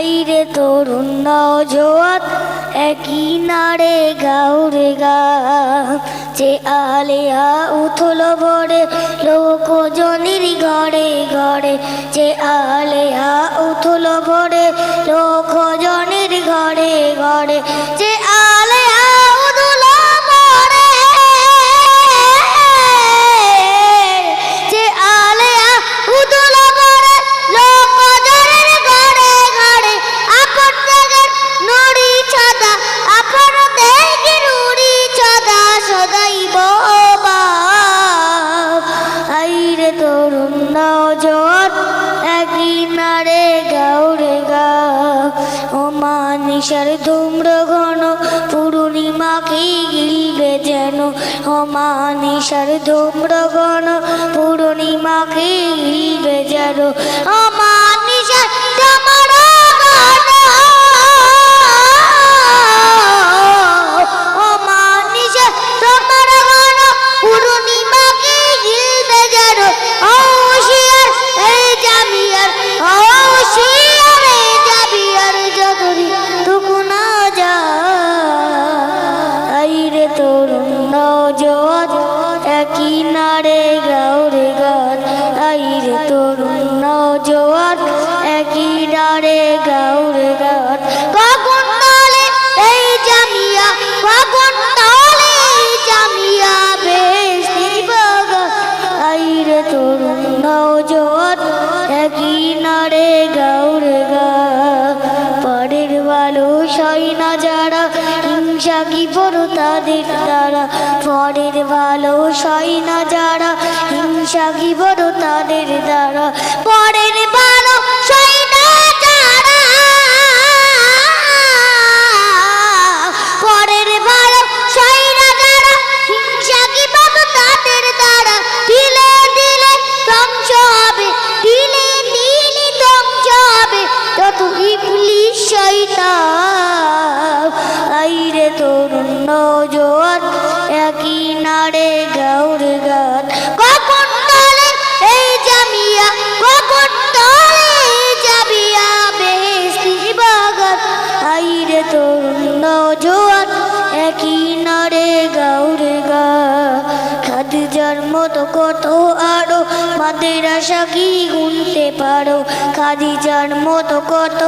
আইরে তরুণ নজোয়াত একই নারে গাউরে গা। যে আলেয়া উথল ভরে, লোকজনের ঘরে ঘরে। যে আলেয়া উথল ভরে, লোকজনের ঘরে ঘরে। যে মানিসার ধুম্র ঘন পূর্ণিমাকে গিলবে যেন। ও নিশার ধুম্র ঘন পূর্ণিমাকে গিলবে যেন। ও একই না যারা হিংসা কি বড় তাদের দ্বারা? পরের ভালো সই না যারা হিংসা কি বড় তাদের দ্বারা? পরের ভালো সই না যারা হবে হবে। কি গুনতে পারো। খাদিজার মতো কত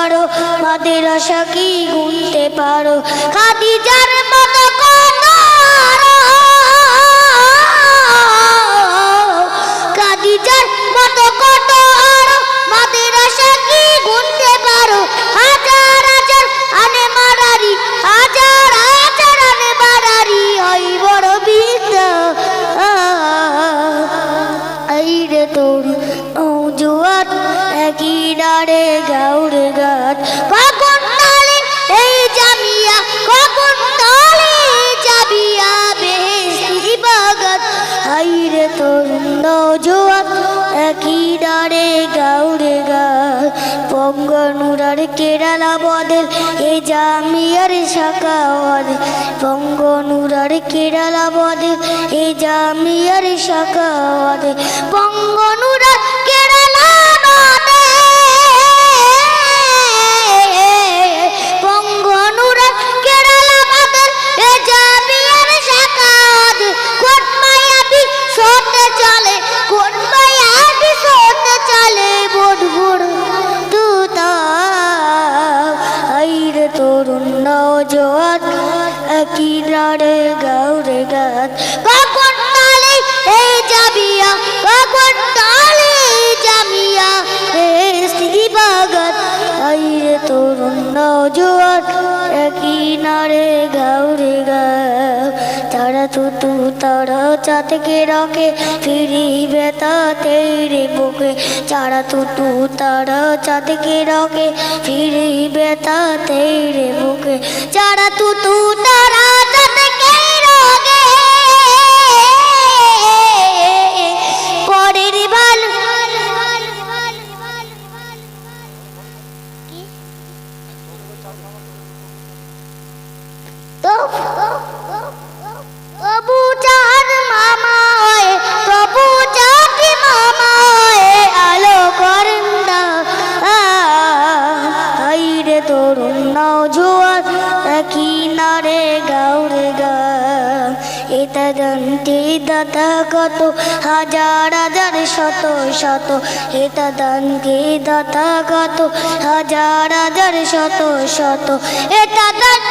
আরও মাদের আশা কি গুনতে পারো? খাদিজার মতো ডারে গাল পঙ্গনুরার কেরালা বদল, এ জামিয়ার শাখা বদল পঙ্গনুরার কেরালা বদল, এ জামিয়ার শাখা বদল পঙ্গনুরার তরুণ নজওয়ান একই রাড়ে গাউরে গাত তারা কে রাখে, ফিরিবে তাতে রে বুকে। চারা তুতু তারা চাতকে রাখে, ফিরিবে তাতে রে বুকে। চারা তুতু তারা চাতকে হাজার হাজার শত শত এটা দান কে দাতা কত হাজার হাজার শত শত এটা দান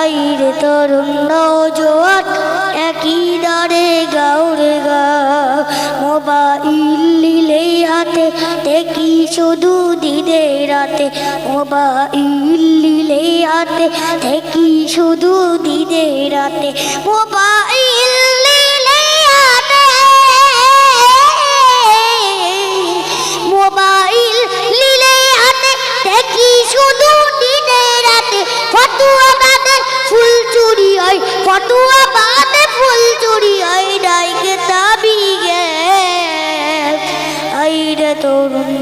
আইরে তরুণ নজোয়ান একই ডারে গাউরে গা। মোবাইল লিলে হাতে, দেখি শুধু দিদে রাতে। মোবাইল লিলে হাতে, দেখি শুধু দিদে রাতে। মোবাইল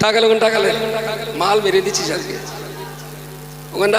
টাকালে ওখানে টাকালে মাল মেরে দিচ্ছিস আজকে ওখানে